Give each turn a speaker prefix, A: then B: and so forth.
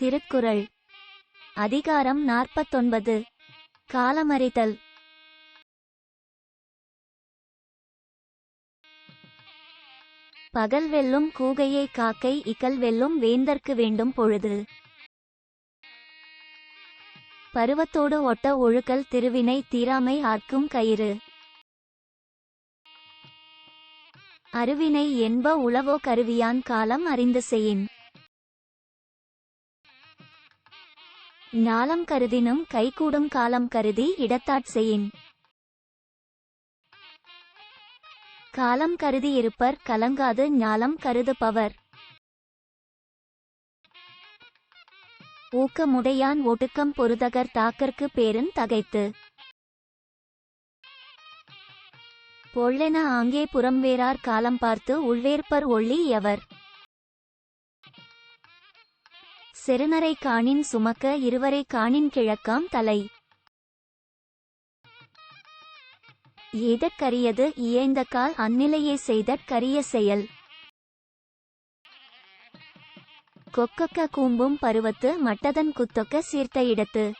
A: திருக்குறள். அதிகாரம் நாற்பத்தொன்பது. காலமறிதல். பகல் வெல்லும் கூகையை காக்கை இகல் வெல்லும் வேந்தர்க்கு வேண்டும் பொழுது. பருவத்தோடு ஒட்ட ஒழுக்கல் திருவினை தீராமை ஆர்க்கும் கயிறு. அருவினை என்ப உளவோ கருவியான் காலம் அறிந்து செயின் ஞாலம் கருதினும் கைகூடும் காலம் கருதி இடத்தாட் செய்யின். காலம் கருதி இருப்பர் கலங்காது ஞாலம் கருதுபவர். ஊக்கமுடையான் ஒடுக்கம் பொருதகர் தாக்கற்கு பேருந் தகைத்து. பொள்ளென ஆங்கே புறம்வேறார் காலம் பார்த்து உள்வேற்பர் ஒள்ளி எவர். செருநரை காணின் சுமக்க இருவரை காணின் கிழக்காம் தலை. ஏதற்கரியது இயைந்த கால் அந்நிலையே செய்தற்கரிய செயல். கொக்கக்க கூம்பும் பருவத்து மட்டதன் குத்தொக்க சீர்த்த இடத்து.